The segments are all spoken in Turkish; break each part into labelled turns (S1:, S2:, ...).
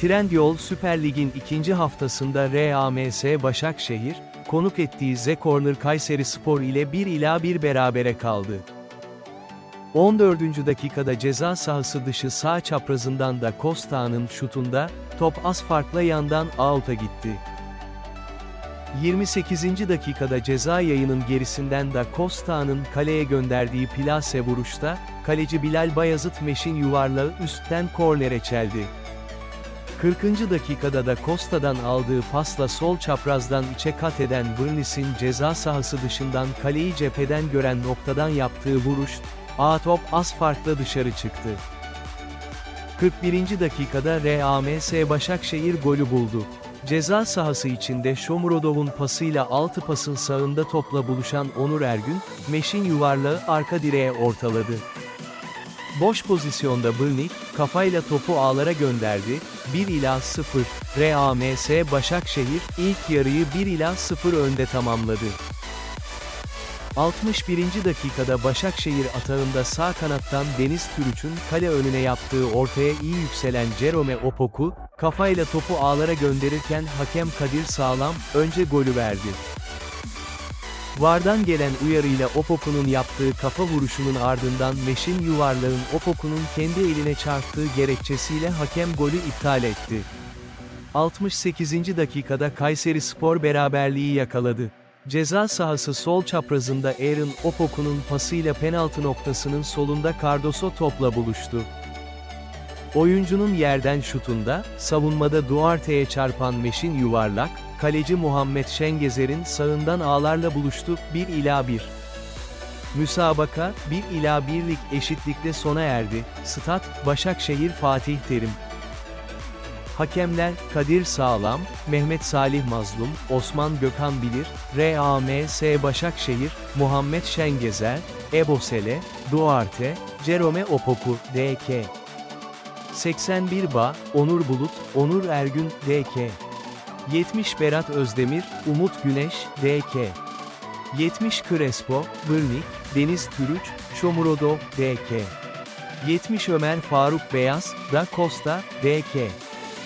S1: Trendyol Süper Lig'in ikinci haftasında RAMS Başakşehir, konuk ettiği Z Corner Kayseri Spor ile 1 ila 1 berabere kaldı. 14. dakikada ceza sahası dışı sağ çaprazından da Costa'nın şutunda, top az farkla yandan out'a gitti. 28. dakikada ceza yayının gerisinden de Costa'nın kaleye gönderdiği plase vuruşta, kaleci Bilal Bayazıt Meş'in yuvarlağı üstten kornere çeldi. 40. dakikada da Costa'dan aldığı pasla sol çaprazdan içe kat eden Burnis'in ceza sahası dışından kaleyi cepheden gören noktadan yaptığı vuruş, A top az farkla dışarı çıktı. 41. dakikada RAMS Başakşehir golü buldu. Ceza sahası içinde Shomurodov'un pasıyla altı pasın sağında topla buluşan Onur Ergün, Meş'in yuvarlağı arka direğe ortaladı. Boş pozisyonda Brnik, kafayla topu ağlara gönderdi, 1 ila 0, RAMS Başakşehir, ilk yarıyı 1 ila 0 önde tamamladı. 61. dakikada Başakşehir atağında sağ kanattan Deniz Türüç'ün kale önüne yaptığı ortaya iyi yükselen Jerome Opoku, kafayla topu ağlara gönderirken hakem Kadir Sağlam, önce golü verdi. Vardan gelen uyarıyla Opoku'nun yaptığı kafa vuruşunun ardından Meş'in yuvarlağın Opoku'nun kendi eline çarptığı gerekçesiyle hakem golü iptal etti. 68. dakikada Kayseri Spor beraberliği yakaladı. Ceza sahası sol çaprazında Aaron Opoku'nun pasıyla penaltı noktasının solunda Cardoso topla buluştu. Oyuncunun yerden şutunda, savunmada Duarte'ye çarpan Meş'in yuvarlak, kaleci Muhammed Şengezer'in sağından ağlarla buluştu, 1 ila 1. Müsabaka, 1 ila 1'lik eşitlikle sona erdi, Stat, Başakşehir Fatih Terim. Hakemler, Kadir Sağlam, Mehmet Salih Mazlum, Osman Gökhan Bilir, RAMS Başakşehir, Muhammed Şengezer, Ebosele, Duarte, Jerome Opoku, DK. 81 Ba, Onur Bulut, Onur Ergün, DK. 70 Berat Özdemir, Umut Güneş, DK. 70 Crespo, Vırnik, Deniz Türüç, Şomurodov, DK. 70 Ömer Faruk Beyaz, Da Costa, DK.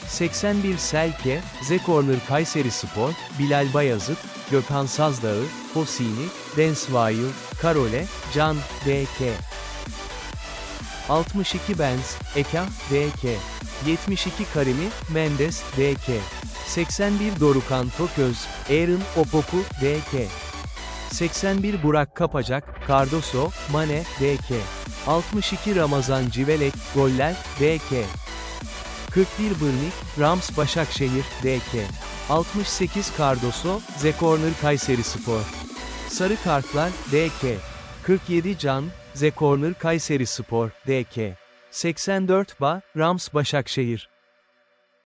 S1: 81 Selke, Zekorner Kayseri Spor, Bilal Bayazıt, Gökhan Sazdağ, Hosini, Densvail, Karole, Can, DK. 62 Benz, Eka, DK. 72 Karimi, Mendes, DK. 81 Dorukan Toköz, Aaron Opoku, DK. 81 Burak Kapacak, Cardoso, Mane, DK. 62 Ramazan Civelek, Goller, DK. 41 Bırnik, Rams Başakşehir, DK. 68 Cardoso, Zekorner Kayseri Spor. Sarı kartlar, DK. 47 Can, Zekorner Kayseri Spor, DK. 84 Ba, Rams Başakşehir.